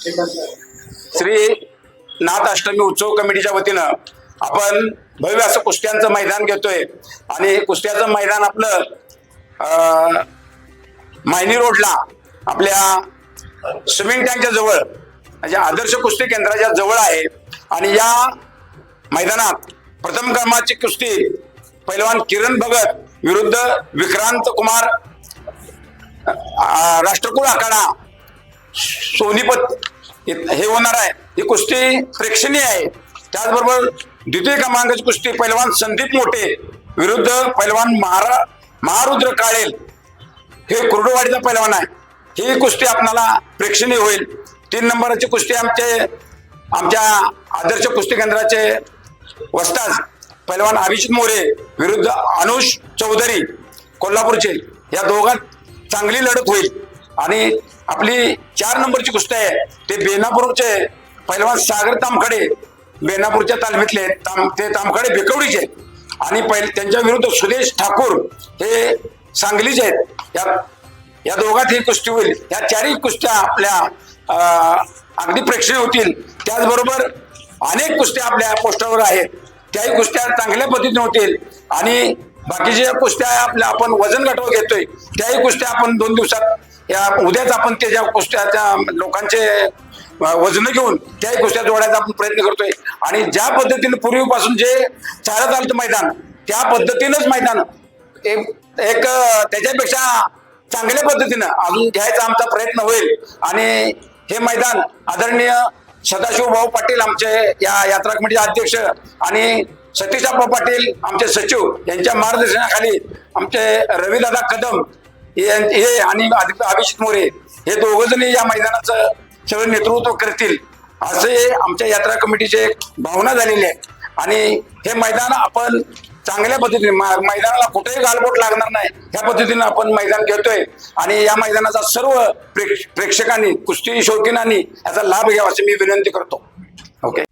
श्री नाथ अष्टमी उत्सव कमिटीच्या वतीनं आपण भव्य असं कुस्त्यांचं मैदान घेतोय. आणि कुस्त्याचं मैदान आपलं मायनी रोडला आपल्या स्विमिंग टँकच्या जवळ म्हणजे आदर्श कुस्ती केंद्राच्या जवळ आहे. आणि या मैदानात प्रथम क्रमांकाची कुस्ती पैलवान किरण भगत विरुद्ध विक्रांत कुमार राष्ट्रकुल आखाडा सोनीपत हे होणार आहे. ही कुस्ती प्रेक्षणीय आहे. त्याचबरोबर द्वितीय क्रमांकाची कुस्ती पैलवान संदीप मोठे विरुद्ध पैलवान महारा महारुद्र काळेल. हे कुर्डुवाडीचा पैलवान आहे. ही कुस्ती आपणाला प्रेक्षणीय होईल. तीन नंबरची कुस्ती आमचे आमच्या आदर्श कुस्ती केंद्राचे वस्ताज पैलवान अभिजित मोरे विरुद्ध अनुष चौधरी कोल्हापूरचे. या दोघांत चांगली लढत होईल. आणि आपली चार नंबरची गोष्ट आहे ते बेनापूरचे पहिलवान सागर तामखडे बेनापूरच्या तालमीतले ताम ते तामखडे बेकवडीचे आणि पहिले त्यांच्या विरुद्ध सुदेश ठाकूर हे सांगलीचे आहेत. या या दोघात ही कुस्ती होईल. या चारही कुस्त्या आपल्या अगदी प्रेक्षणीय होतील. त्याचबरोबर अनेक कुस्त्या आपल्या पोस्टरवर आहेत. त्याही कुस्त्या चांगल्या पद्धतीने होतील. आणि बाकीच्या कुस्त्या आपल्या आपण वजन गटव घेतोय. त्याही कुस्त्या आपण दोन दिवसात या उद्याच आपण त्याच्या कुस्त्या त्या लोकांचे वजन घेऊन त्याही कुस्त्या जोडायचा आपण प्रयत्न करतोय. आणि ज्या पद्धतीने पूर्वीपासून जे चालत आलं मैदान त्या पद्धतीनंच मैदान एक एक त्याच्यापेक्षा चांगल्या पद्धतीनं अजून घ्यायचा आमचा प्रयत्न होईल. आणि हे मैदान आदरणीय सदाशिव भाऊ पाटील आमचे या यात्रा कमिटीचे अध्यक्ष आणि सतीशाप्पा पाटील आमचे सचिव यांच्या मार्गदर्शनाखाली आमचे रवीदादा कदम हे आणि अभिजित मोरे हे दोघ जणी या मैदानाचं सगळं नेतृत्व करतील. असे आमच्या यात्रा कमिटीचे भावना झालेली आहे आणि हे मैदान आपण चांगल्या पद्धतीने मैदानाला कुठेही गालबोट लागणार नाही. ह्या पद्धतीने आपण मैदान घेतोय आणि या मैदानाचा सर्व प्रेक्ष- प्रेक्षकांनी कुस्ती शौकीनांनी याचा लाभ घ्यावा अशी मी विनंती करतो. ओके.